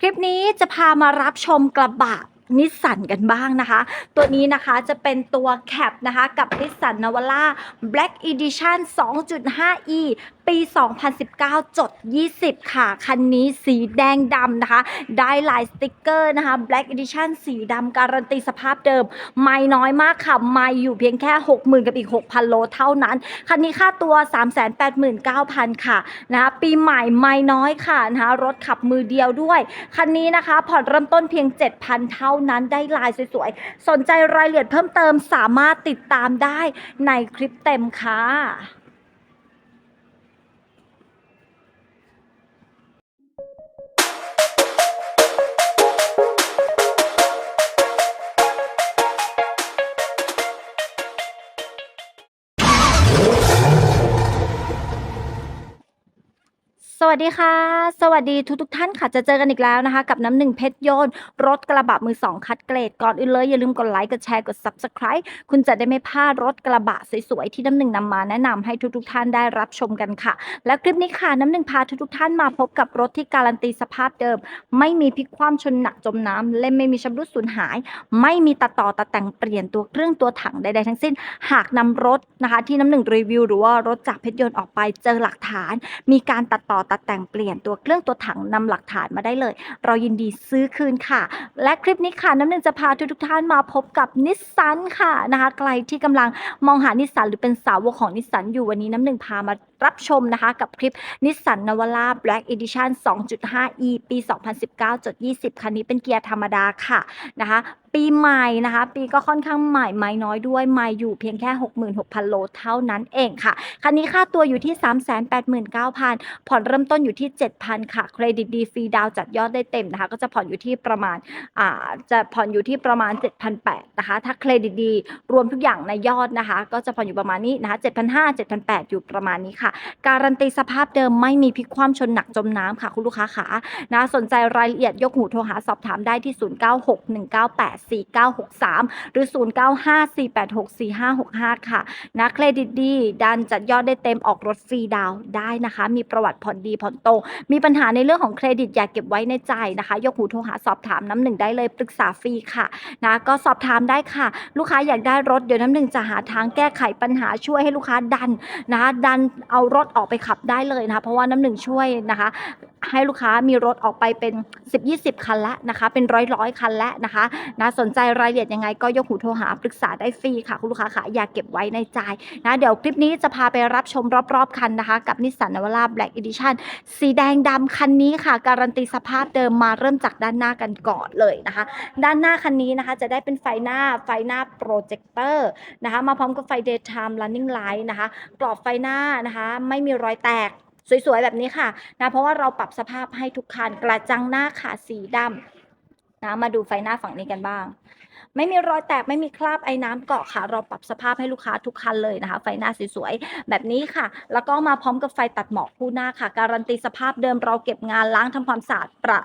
คลิปนี้จะพามารับชมกระบะนิสสันกันบ้างนะคะ ตัวนี้นะคะจะเป็นตัวแคปนะคะ กับนิสสันนวล่า Black Edition 2.5e ปี 2019 จด 20 ค่ะ คันนี้สีแดงดำนะคะ ได้ลายสติกเกอร์นะคะ Black Edition สีดำการันตีสภาพเดิม ไม่น้อยมากค่ะ ไม่อยู่เพียงแค่ 60,000 กับอีก 6,000 โลเท่านั้น คันนี้ค่าตัว 389,000 ค่ะนะคะปีใหม่ไม่น้อยค่ะนะคะรถขับมือเดียวด้วย คันนี้นะคะ ผ่อนเริ่มต้นเพียง 7,000 เท่านั้นได้ลายสวยๆ สนใจรายละเอียดเพิ่มเติมสามารถติดตามได้ในคลิปเต็มค่ะ สวัสดีค่ะ สวัสดีทุกทุกท่านค่ะจะเจอกันอีกแล้วนะคะ กับน้ำหนึ่งเพชรโยนต์รถกระบะมือสองคัดเกรดก่อนอื่นเลย อย่าลืมกดไลค์กดแชร์กด Subscribe คุณจะได้ไม่พลาดรถกระบะสวยๆ ที่น้ำหนึ่งนำมาแนะนำให้ทุกทุกท่านได้รับชมกันค่ะ และคลิปนี้ค่ะน้ำหนึ่งพาทุกทุกท่านมาพบกับรถที่การันตีสภาพเดิม ไม่มีพลิกคว่ำชนหนักจมน้ำเล่มไม่มีชำรุดสูญหาย ไม่มีตัดต่อตัดแต่งเปลี่ยนตัวเครื่องตัวถังใดๆทั้งสิ้น หากนำรถนะคะ ที่น้ำหนึ่งรีวิวหรือว่ารถจากเพชรยนต์ออกไปเจอหลักฐาน มีการตัดต่อตัดแต่งเปลี่ยนตัวเครื่องตัวถังนำหลักฐานมาได้เลย เรายินดีซื้อคืนค่ะ และคลิปนี้ค่ะน้ำหนึ่งจะพาทุกทุกท่านมาพบกับนิสสันค่ะนะคะใครที่กำลังมองหานิสสันหรือเป็นสาวกของนิสสันอยู่วันนี้น้ำหนึ่งพามารับชมนะคะกับคลิปนิสสันนวล่า Black Edition 2.5e ปี 2019จด20 คันนี้เป็นเกียร์ธรรมดาค่ะนะคะปีใหม่นะคะ ปีก็ค่อนข้างใหม่ไม่น้อยด้วยไม่อยู่เพียงแค่ 66,000 โลเท่านั้นเองค่ะ คันนี้ค่าตัวอยู่ที่ 389,000 ผ่อนเริ่มต้นอยู่ที่ 7,000 ค่ะ เครดิตดีฟรีดาวจัดยอดได้เต็มนะคะ ก็จะผ่อนอยู่ที่ประมาณอ่าจะผ่อนอยู่ที่ประมาณ 7,800 นะคะ ถ้าเครดิตดีรวมทุกอย่างในยอดนะคะ ก็จะผ่อนอยู่ประมาณนี้นะคะ7,500 7,800 อยู่ประมาณนี้ค่ะ การันตีสภาพเดิมไม่มีพลิกคว่ำชนหนักจมน้ำค่ะ คุณลูกค้าขานะสนใจรายละเอียดยกหูโทรหาสอบถามได้ที่0954963 หรือ 0954864565 ค่ะนะเครดิตดี ดันจัดยอดได้เต็มออกรถฟรีดาวได้นะคะ มีประวัติผ่อนดีผ่อนตรงมีปัญหาในเรื่องของเครดิตอย่าเก็บไว้ในใจนะคะ ยกหูโทรหาสอบถามน้ำหนึ่งได้เลยปรึกษาฟรีค่ะนะก็สอบถามได้ค่ะ ลูกค้าอยากได้รถเดี๋ยวน้ำหนึ่งจะหาทางแก้ไขปัญหาช่วยให้ลูกค้าดันนะคะดันเอารถออกไปขับได้เลยนะคะ เพราะว่าน้ำหนึ่งช่วยนะคะให้ลูกค้ามีรถออกไปเป็น 10-20 คันแล้วนะคะ เป็นร้อยร้อยๆคันแล้วนะคะนะสนใจรายละเอียดยังไงก็ยกหูโทรหาปรึกษาได้ฟรีค่ะ คุณลูกค้าค่ะอย่าเก็บไว้ในใจนะเดี๋ยวคลิปนี้จะพาไปรับชมรอบๆคันนะคะ กับนิสสันนวล่า Black Edition สีแดงดำคันนี้ค่ะ การันตีสภาพเดิมมาเริ่มจากด้านหน้ากันก่อนเลยนะคะ ด้านหน้าคันนี้นะคะจะได้เป็นไฟหน้าไฟหน้าโปรเจคเตอร์นะคะมาพร้อมกับไฟ daytime running light นะคะกรอบไฟหน้านะคะไม่มีรอยแตกสวยๆ แบบนี้ค่ะนะเพราะว่าเราปรับสภาพให้ทุกคันกระจังหน้าค่ะสีดำ นะมาดูไฟหน้าฝั่งนี้กันบ้าง ไม่มีรอยแตกไม่มีคราบไอ้น้ำเกาะค่ะ เราปรับสภาพให้ลูกค้าทุกคันเลยนะคะ ไฟหน้าสวยๆแบบนี้ค่ะ แล้วก็มาพร้อมกับไฟตัดหมอกคู่หน้าค่ะ การันตีสภาพเดิมเราเก็บงานล้างทำความสะอาดปรับ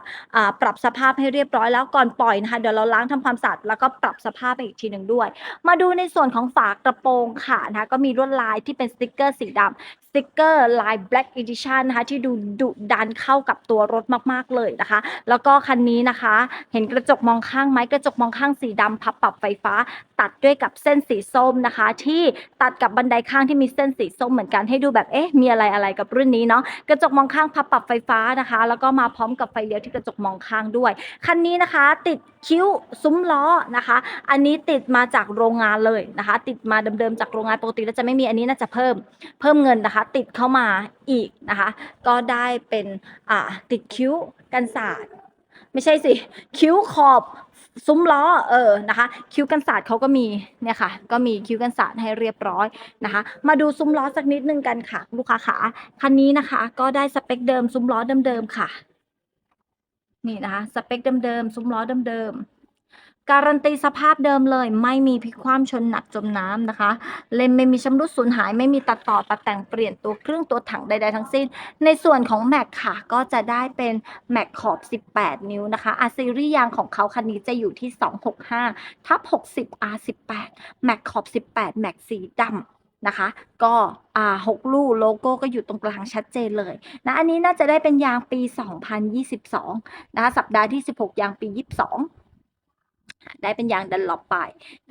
ปรับสภาพให้เรียบร้อยแล้วก่อนปล่อยนะคะเดี๋ยวเราล้างทำความสะอาดแล้วก็ปรับสภาพไปอีกทีหนึ่งด้วย มาดูในส่วนของฝากระโปรงค่ะนะคะก็มีลวดลายที่เป็นสติกเกอร์สีดำสติกเกอร์ลาย Black Edition นะคะที่ดูดุดันเข้ากับตัวรถมากๆเลยนะคะ แล้วก็คันนี้นะคะ เห็นกระจกมองข้างไหมกระจกมองข้างสีดำพับปรับไฟฟ้า ตัดด้วยกับเส้นสีส้มนะคะ ที่ตัดกับบันไดข้างที่มีเส้นสีส้มเหมือนกันให้ดูแบบเอ๊ะมีอะไรอะไรกับรุ่นนี้เนาะกระจกมองข้างพับปรับไฟฟ้านะคะ แล้วก็มาพร้อมกับไฟเลี้ยวที่กระจกมองข้างด้วยคันนี้นะคะ ติดคิ้วซุ้มล้อนะคะ อันนี้ติดมาจากโรงงานเลยนะคะ ติดมาเดิมๆจากโรงงานปกติแล้วจะไม่มีอันนี้น่าจะเพิ่มเพิ่มเงินนะคะ ติดเข้ามาอีกนะคะ ก็ได้เป็นอ่าติดคิ้วกันศาสตร์ไม่ใช่สิ คิ้วขอบ ซุ้มล้อเออนะคะคิ้วกันศาสตร์เขาก็มีเนี่ยค่ะ ก็มีคิ้วกันศาสตร์ให้เรียบร้อยนะคะ มาดูซุ้มล้อสักนิดนึงกันค่ะ ลูกค้าขาคันนี้นะคะ ก็ได้สเปคเดิมซุ้มล้อเดิมๆค่ะ นี่นะคะสเปคเดิมๆซุ้มล้อเดิมๆ การันตีสภาพเดิมเลย ไม่มีพลิกคว่ำชนหนักจมน้ำนะคะ เลนไม่มีชำรุดสูญหาย ไม่มีตัดต่อตัดแต่งเปลี่ยนตัวเครื่องตัวถังใด ๆ ทั้งสิ้น ในส่วนของแม็กค่ะ ก็จะได้เป็นแม็กขอบ 18 นิ้วนะคะอาซีรียางของเขาคันนี้จะอยู่ที่ 265ทับ60 R18 แม็กขอบ 18 แม็กสีดนะคะ ก็อ่า6ลูกโลโก้ก็อยู่ตรงกลางชัดเจนเลยนะอันนี้น่าจะได้เป็นยางปี 2022 นะคะสัปดาห์ที่ 16 ยางปี 22 ได้เป็นยางดันลอปไป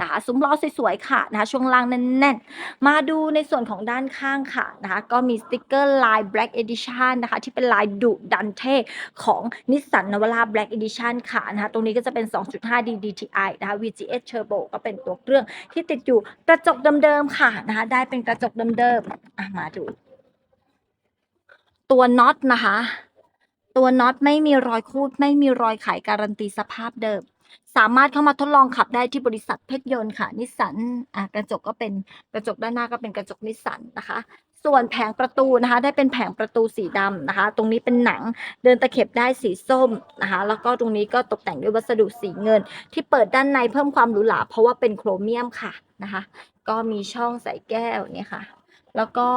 นะคะซุ้มล้อสวยๆค่ะนะคะช่วงล่างแน่นๆ มาดูในส่วนของด้านข้างค่ะนะคะก็มีสติกเกอร์ลาย Black Edition นะคะที่เป็นลายดุดันเท่ของนิสสันนว a า Black Edition ค่ะนะคะตรงนี้ก็จะเป็น 2.5D DTI นะคะ VGS Turbo ก็เป็นตัวเครื่องที่ติดอยู่กระจกเดิมๆค่ะนะคะได้เป็นกระจกเดิมๆมาดู ตัวน็อตนะคะ ตัวน็อตไม่มีรอยคูดไม่มีรอยไขการันตีสภาพเดิม สามารถเข้ามาทดลองขับได้ที่บริษัทเพชรยนต์ค่ะ นิสสันอะกระจกก็เป็นกระจกด้านหน้าก็เป็นกระจกนิสสันนะคะ ส่วนแผงประตูนะคะ ได้เป็นแผงประตูสีดำนะคะ ตรงนี้เป็นหนังเดินตะเข็บได้สีส้มนะคะ แล้วก็ตรงนี้ก็ตกแต่งด้วยวัสดุสีเงิน ที่เปิดด้านในเพิ่มความหรูหราเพราะว่าเป็นโครเมียมค่ะนะคะ ก็มีช่องใส่แก้วเนี่ยค่ะแล้วก็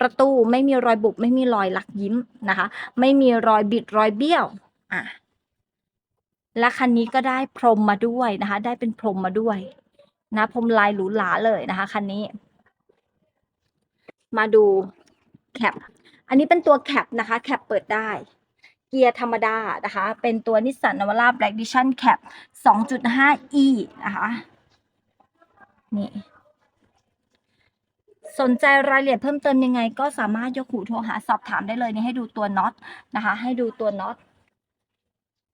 ประตูไม่มีรอยบุบไม่มีรอยหลักยิ้มนะคะ ไม่มีรอยบิดรอยเบี้ยวอะ และคันนี้ก็ได้พรมมาด้วยนะคะ ได้เป็นพรมมาด้วย นะพรมลายหรูหราเลยนะคะคันนี้ มาดูแคปอันนี้เป็นตัวแคปนะคะ แคปเปิดได้เกียร์ธรรมดานะคะ เป็นตัวนิสสันนว a า Black Edition Cap 2.5e นะคะ นี่ สนใจรายละเอียดเพิ่มเติมยังไง ก็สามารถยกหูโทรหาสอบถามได้เลยนี่ให้ดูตัวน็อตนะคะ ให้ดูตัวน็อต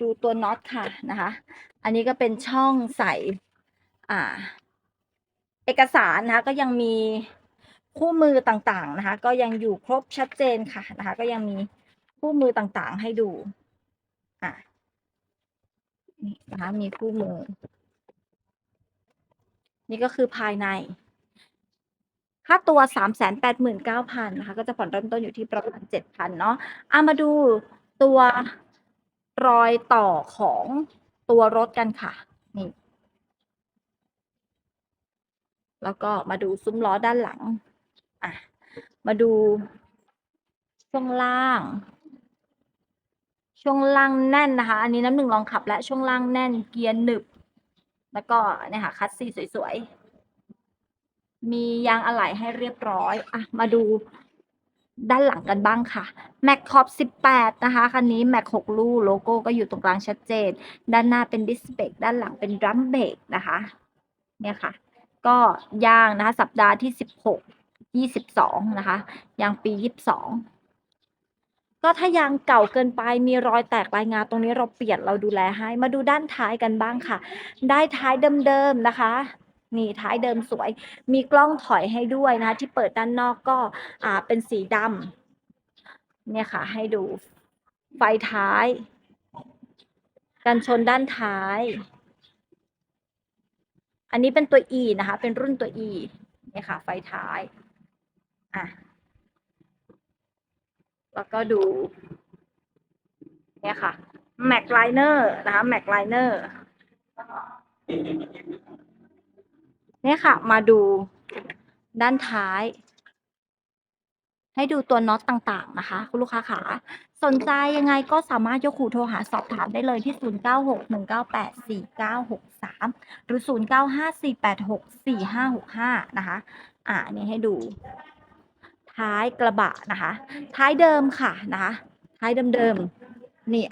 ดูตัวน็อตค่ะนะคะ อันนี้ก็เป็นช่องใส่อ่า เอกสารนะคะ ก็ยังมีคู่มือต่างๆนะคะ ก็ยังอยู่ครบชัดเจนค่ะนะคะ ก็ยังมีคู่มือต่างๆให้ดูอะนี่นะคะมีคู่มือ นี่ก็คือภายในค่าตัวสามแสนแปดหมื่นเก้าพันนะคะ ก็จะผ่อนเริ่มต้นอยู่ที่ประมาณเจ็ดพันเนาะอามาดูตัว รอยต่อของตัวรถกันค่ะ นี่ แล้วก็มาดูซุ้มล้อด้านหลัง อะ มาดู ช่วงล่าง ช่วงล่างแน่นนะคะ อันนี้น้ำหนึ่งลองขับ และช่วงล่างแน่น เกียร์หนึบ แล้วก็เนี่ยค่ะ คัสซีสวยๆ มียางอะไหล่ให้เรียบร้อย อะ มาดู ด้านหลังกันบ้างค่ะ Mac Top 18 นะคะ คันนี้ Mac 6 ลูกโลโก้ก็อยู่ตรงกลางชัดเจน ด้านหน้าเป็นดิสเบรกด้านหลังเป็นดรัมเบรกนะคะ เนี่ยค่ะ ก็ยางนะคะ สัปดาห์ที่ 16 22 นะคะ ยางปี 22 ก็ถ้ายางเก่าเกินไปมีรอยแตกรายงาตรงนี้เราเปลี่ยนเราดูแลให้ มาดูด้านท้ายกันบ้างค่ะ ได้ท้ายเดิมๆนะคะ นี่ท้ายเดิมสวย มีกล้องถอยให้ด้วยนะ ที่เปิดด้านนอกก็อ่าเป็นสีดำเนี่ยค่ะ ให้ดูไฟท้าย กันชนด้านท้าย อันนี้เป็นตัว E นะคะ เป็นรุ่นตัว E เนี่ยค่ะ ไฟท้าย อะ แล้วก็ดู เนี่ยค่ะ Mac Liner นะคะ Mac Liner เนี่ยค่ะ มาดูด้านท้าย ให้ดูตัวน็อตต่างๆนะคะ คุณลูกค้าขาสนใจยังไงก็สามารถยกหูโทรหาสอบถามได้เลยที่ 0961984963 หรือ 0954864565 นะคะ อ่านี่ให้ดู ท้ายกระบะนะคะ ท้ายเดิมค่ะนะคะ ท้ายเดิมๆนี่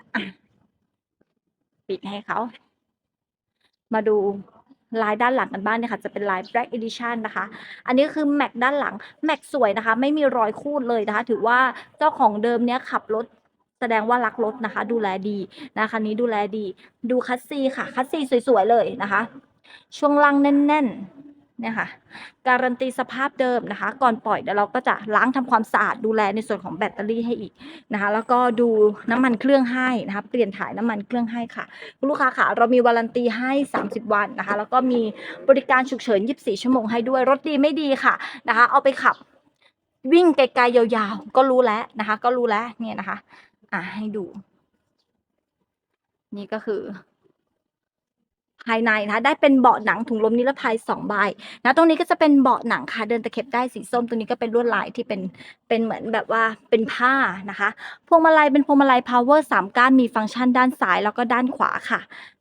ปิดให้เขา มาดู ลายด้านหลังกันบ้างเนี่ยค่ะจะเป็นลาย Black Edition นะคะ อันนี้คือแม็กด้านหลังแม็กสวยนะคะ ไม่มีรอยคูดเลยนะคะ ถือว่าเจ้าของเดิมเนี้ยขับรถแสดงว่ารักรถนะคะ ดูแลดีนะคะคันนี้ดูแลดี ดูคัสซีค่ะ คัสซีสวยๆเลยนะคะ ช่วงล่างแน่น ๆ เนี่ยค่ะการันตีสภาพเดิมนะคะ ก่อนปล่อยเดี๋ยวเราก็จะล้างทำความสะอาดดูแลในส่วนของแบตเตอรี่ให้อีกนะคะ แล้วก็ดูน้ำมันเครื่องให้นะคะเปลี่ยนถ่ายน้ำมันเครื่องให้ค่ะคุณลูกค้าค่ะ เรามีวารันตีให้ 30 วันนะคะ แล้วก็มีบริการฉุกเฉิน 24 ชั่วโมงให้ด้วยรถดีไม่ดีค่ะนะคะ เอาไปขับวิ่งไกลๆยาวๆ ก็รู้แล้วนะคะ ก็รู้แล้วเนี่ยนะคะ อะให้ดู นี่ก็คือ ภายในนะคะได้เป็นเบาะหนังถุงลมนิรภัยสองใบนะตรงนี้ก็จะเป็นเบาะหนังค่ะเดินตะเข็บได้สีส้ม ตรงนี้ก็เป็นลวดลายที่เป็นเป็นเหมือนแบบว่าเป็นผ้านะคะพวงมาลัยเป็นพวงมาลัย power สามก้านมีฟังก์ชันด้านซ้ายแล้วก็ด้านขวาค่ะ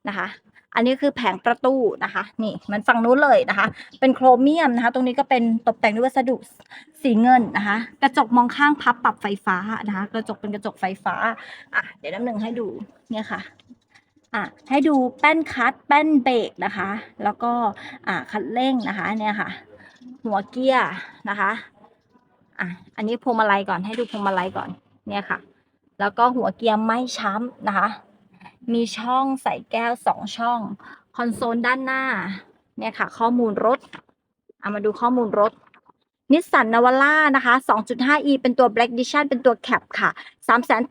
นะคะอันนี้คือแผงประตูนะคะ นี่มันฝั่งนู้นเลยนะคะ เป็นโครเมียมนะคะ ตรงนี้ก็เป็นตกแต่งด้วยวัสดุสีเงินนะคะ กระจกมองข้างพับปรับไฟฟ้านะคะ กระจกเป็นกระจกไฟฟ้าอะเดี๋ยวน้ำหนึ่งให้ดูเนี่ยค่ะ อะให้ดูแป้นคัดแป้นเบรกนะคะ แล้วก็อ่าคันเร่งนะคะเนี่ยค่ะ หัวเกียร์นะคะอะอันนี้พวงมาลัยก่อนให้ดูพวงมาลัยก่อนเนี่ยค่ะ แล้วก็หัวเกียร์ไม่ช้ำนะคะ มีช่องใส่แก้วสองช่อง คอนโซลด้านหน้าเนี่ยค่ะ ข้อมูลรถเอามาดูข้อมูลรถ นิสสันนาวาร่านะคะ 2.5e เป็นตัว Black Edition เป็นตัวแคปค่ะ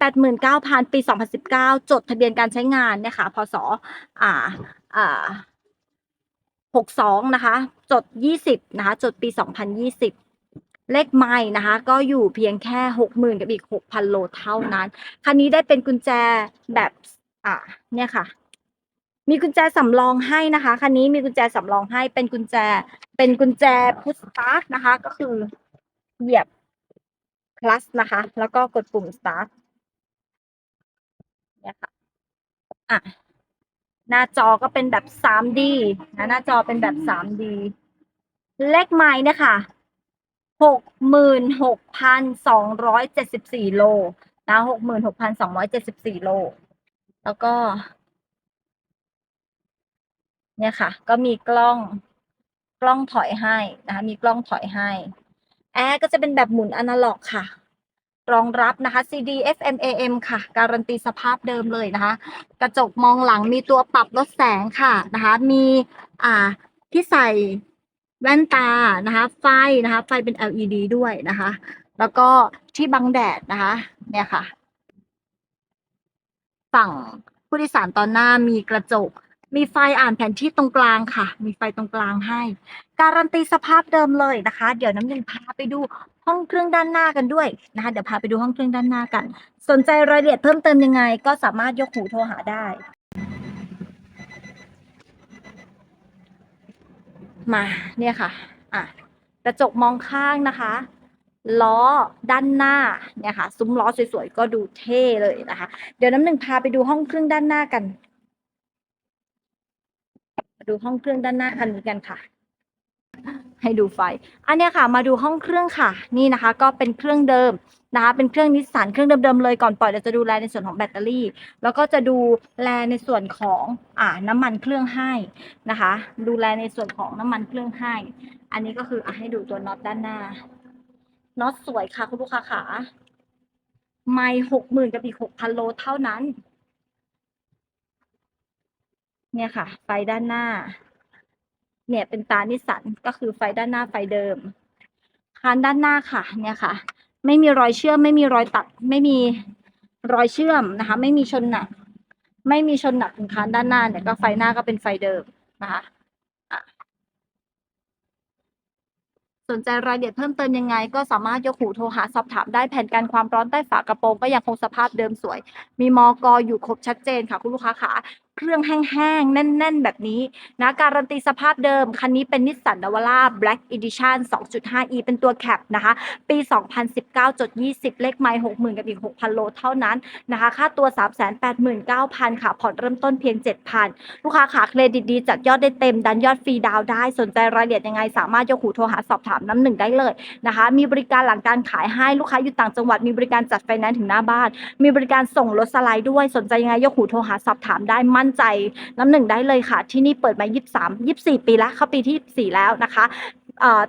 389,000 ปี 2019 จดทะเบียนการใช้งานเนี่ยค่ะ พศ อ่า อ่า62 นะคะ จด 20 นะคะ จดปี 2020เลขไม้นะคะ ก็อยู่เพียงแค่ 60,000 กับอีก 6,000 โลเท่านั้น คันนี้ได้เป็นกุญแจแบบ อ่าเนี่ยค่ะ มีกุญแจสำรองให้นะคะ คันนี้มีกุญแจสำรองให้ เป็นกุญแจ เป็นกุญแจพุชสตาร์ทนะคะ ก็คือเหยียบคลัสนะคะ แล้วก็กดปุ่มสตาร์ทเนี่ยค่ะ อะ หน้าจอก็เป็นแบบ 3D นะ หน้าจอเป็นแบบ 3D เลขไม้เนี่ยค่ะหกหมื่นหกพันสองร้อยเจ็ดสิบสี่โลนะหกหมื่นหกพันสองร้อยเจ็ดสิบสี่โล แล้วก็ เนี่ยค่ะ ก็มีกล้องกล้องถอยให้นะคะ มีกล้องถอยให้ แอร์ก็จะเป็นแบบหมุนอนาล็อกค่ะ รองรับนะคะ CD FM AM ค่ะ การันตีสภาพเดิมเลยนะคะ กระจกมองหลังมีตัวปรับลดแสงค่ะนะคะ มีอ่าที่ใส่แว่นตานะคะ ไฟนะคะ ไฟเป็น LED ด้วยนะคะ แล้วก็ที่บังแดดนะคะ เนี่ยค่ะ ฝั่งผู้โดยสารตอนหน้ามีกระจก มีไฟอ่านแผนที่ตรงกลางค่ะ มีไฟตรงกลางให้ การันตีสภาพเดิมเลยนะคะ เดี๋ยวน้ำหนึ่งพาไปดูห้องเครื่องด้านหน้ากันด้วยนะคะ เดี๋ยวพาไปดูห้องเครื่องด้านหน้ากัน สนใจรายละเอียดเพิ่มเติมยังไง ก็สามารถยกหูโทรหาได้ มาเนี่ยค่ะ อะกระจกมองข้างนะคะล้อด้านหน้าเนี่ยค่ะ ซุ้มล้อสวยๆ ก็ดูเท่เลยนะคะ เดี๋ยวน้ำหนึ่งพาไปดูห้องเครื่องด้านหน้ากัน ดูห้องเครื่องด้านหน้าคันนี้กันค่ะ ให้ดูไฟ อันนี้ค่ะ มาดูห้องเครื่องค่ะ นี่นะคะ ก็เป็นเครื่องเดิมนะคะ เป็นเครื่องนิสสันเครื่องเดิมๆเลยก่อนปล่อยเราจะดูแลในส่วนของแบตเตอรี่ แล้วก็จะดูแลในส่วนของอ่าน้ำมันเครื่องให้นะคะ ดูแลในส่วนของน้ำมันเครื่องให้ อันนี้ก็คืออให้ดูตัวน็อตด้านหน้าน็อตสวยค่ะคุณลูกค้าขาไม่หกหมื่นกับอีกหกพันโลเท่านั้น เนี่ยค่ะ ไฟด้านหน้า เนี่ยเป็นตานิสันก็คือไฟด้านหน้าไฟเดิม คานด้านหน้าค่ะ เนี่ยค่ะ ไม่มีรอยเชื่อม ไม่มีรอยตัด ไม่มีรอยเชื่อมนะคะ ไม่มีชนหนัก ไม่มีชนหนักถึงคานด้านหน้าเนี่ยก็ไฟหน้าก็เป็นไฟเดิมนะคะสนใจรายละเอียดเพิ่มเติมยังไง ก็สามารถยกหูโทรหาสอบถามได้แผ่นกันความร้อนใต้ฝากระโปรงก็ยังคงสภาพเดิมสวย มีมอกออยู่ครบชัดเจนค่ะคุณลูกค้าขา เครื่องแห้งๆ แน่น ๆ แบบนี้นะการันตีสภาพเดิม คันนี้เป็นนิสสันนวาร่า Black Edition 2.5e เป็นตัวแคปนะคะ ปี 2019จด20 เลขไมล์60,000 กับอีก 6,000 โลเท่านั้นนะคะ ค่าตัว 389,000 ค่ะ ผ่อนเริ่มต้นเพียง 7,000 ลูกค้าขาเครดิตดีจัดยอดได้เต็ม ดันยอดฟรีดาวได้ สนใจรายละเอียดยังไง สามารถยกหูโทรหาสอบถามน้ำหนึ่งได้เลยนะคะ มีบริการหลังการขายให้ลูกค้าอยู่ต่างจังหวัด มีบริการจัดไฟแนนซ์ถึงหน้าบ้าน มีบริการส่งรถสไลด์ด้วย สนใจยังไงยกหูโทรหาสอบถามได้มั่นใจน้ำหนึ่งได้เลยค่ะ ที่นี่เปิดมา 23 24 ปีแล้วเข้าปีที่ 24 แล้วนะคะ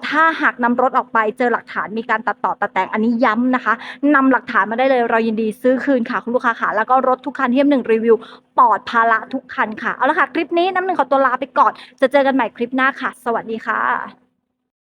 ถ้าหากนำรถออกไปเจอหลักฐานมีการตัดต่อตัดแต่งอันนี้ย้ำนะคะนำหลักฐานมาได้เลยเรายินดีซื้อคืนค่ะคุณลูกค้าค่ะแล้วก็รถทุกคันที่น้ำหนึ่งรีวิวปลอดภาระทุกคันค่ะเอาละค่ะคลิปนี้น้ำหนึ่งขอตัวลาไปก่อน จะเจอกันใหม่คลิปหน้าค่ะ สวัสดีค่ะ